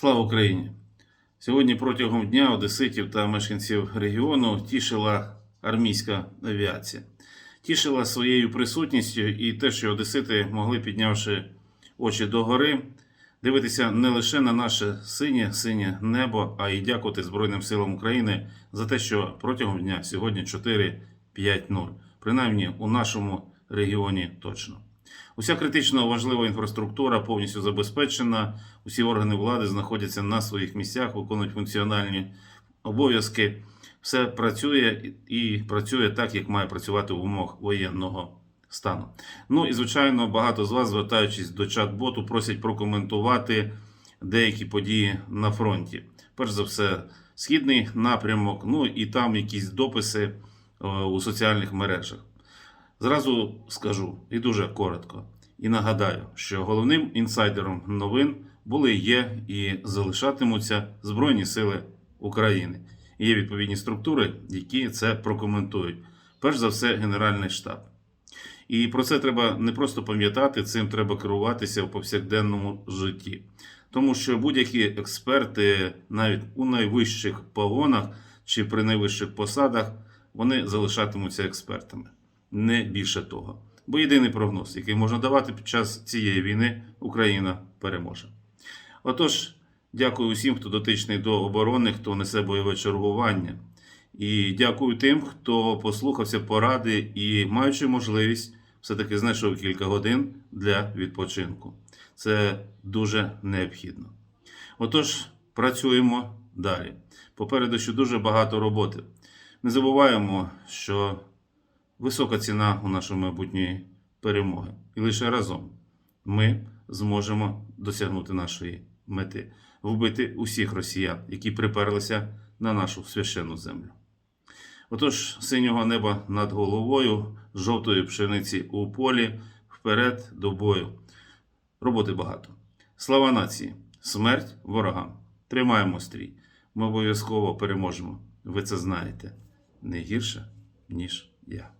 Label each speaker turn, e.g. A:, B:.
A: Слава Україні! Сьогодні протягом дня одеситів та мешканців регіону тішила армійська авіація. Тішила своєю присутністю і те, що одесити могли, піднявши очі догори, дивитися не лише на наше синє синє небо, а й дякувати Збройним силам України за те, що протягом дня сьогодні 4-5-0. Принаймні у нашому регіоні точно. Уся критично важлива інфраструктура повністю забезпечена. Усі органи влади знаходяться на своїх місцях, виконують функціональні обов'язки. Все працює і працює так, як має працювати в умовах воєнного стану. Ну і звичайно, багато з вас, звертаючись до чат-боту, просять прокоментувати деякі події на фронті. Перш за все, східний напрямок, ну і там якісь дописи е, у соціальних мережах. Зразу скажу і дуже коротко. І нагадаю, що головним інсайдером новин були, є і залишатимуться Збройні Сили України. Є відповідні структури, які це прокоментують. Перш за все, Генеральний штаб. І про це треба не просто пам'ятати, цим треба керуватися в повсякденному житті. Тому що будь-які експерти, навіть у найвищих погонах чи при найвищих посадах, вони залишатимуться експертами не більше того. Бо єдиний прогноз, який можна давати під час цієї війни, Україна переможе. Отож, дякую усім, хто дотичний до оборони, хто несе бойове чергування. І дякую тим, хто послухався поради і, маючи можливість, все-таки знайшов кілька годин для відпочинку. Це дуже необхідно. Отож, працюємо далі. Попереду ще дуже багато роботи. Не забуваємо, що висока ціна у нашої майбутньої перемоги. І лише разом ми зможемо досягнути нашої мети вбити усіх росіян, які приперлися на нашу священну землю. Отож, синього неба над головою, жовтої пшениці у полі, вперед до бою. Роботи багато. Слава нації! Смерть ворогам! Тримаємо стрій! Ми обов'язково переможемо. Ви це знаєте не гірше, ніж я.